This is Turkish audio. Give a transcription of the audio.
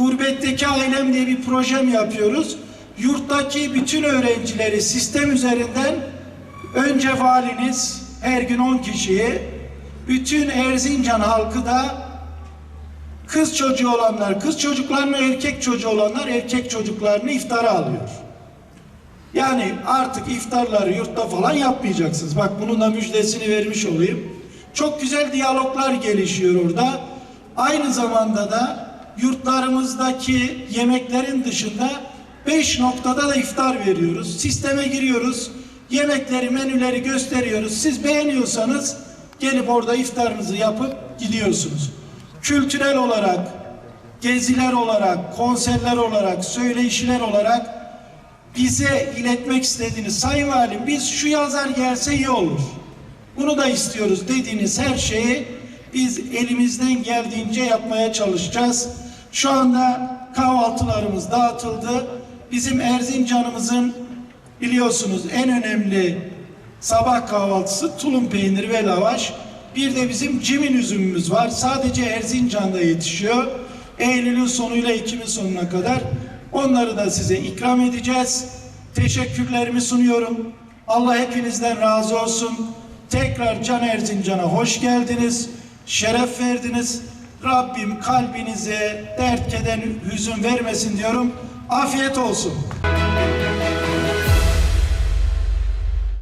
Gülbek'teki ailem diye bir projem yapıyoruz. Yurttaki bütün öğrencileri sistem üzerinden önce valiniz her gün 10 kişiyi, bütün Erzincan halkı da kız çocuğu olanlar, kız çocuklarını erkek çocuğu olanlar erkek çocuklarını iftara alıyor. Yani artık iftarları yurtta falan yapmayacaksınız. Bak bunun da müjdesini vermiş olayım. Çok güzel diyaloglar gelişiyor orada. Aynı zamanda da yurtlarımızdaki yemeklerin dışında beş noktada da iftar veriyoruz. Sisteme giriyoruz. Yemekleri, menüleri gösteriyoruz. Siz beğeniyorsanız gelip orada iftarınızı yapıp gidiyorsunuz. Kültürel olarak, geziler olarak, konserler olarak, söyleyişler olarak bize iletmek istediğiniz Sayın Valim biz şu yazar gelse iyi olur. Bunu da istiyoruz dediğiniz her şeyi biz elimizden geldiğince yapmaya çalışacağız. Şu anda kahvaltılarımız dağıtıldı. Bizim Erzincan'ımızın biliyorsunuz en önemli sabah kahvaltısı tulum peyniri ve lavaş. Bir de bizim cimin üzümümüz var. Sadece Erzincan'da yetişiyor. Eylül'ün sonuyla Ekim'in sonuna kadar onları da size ikram edeceğiz. Teşekkürlerimi sunuyorum. Allah hepinizden razı olsun. Tekrar Can Erzincan'a hoş geldiniz. Şeref verdiniz. Rabbim kalbinize dert keden hüzün vermesin diyorum. Afiyet olsun.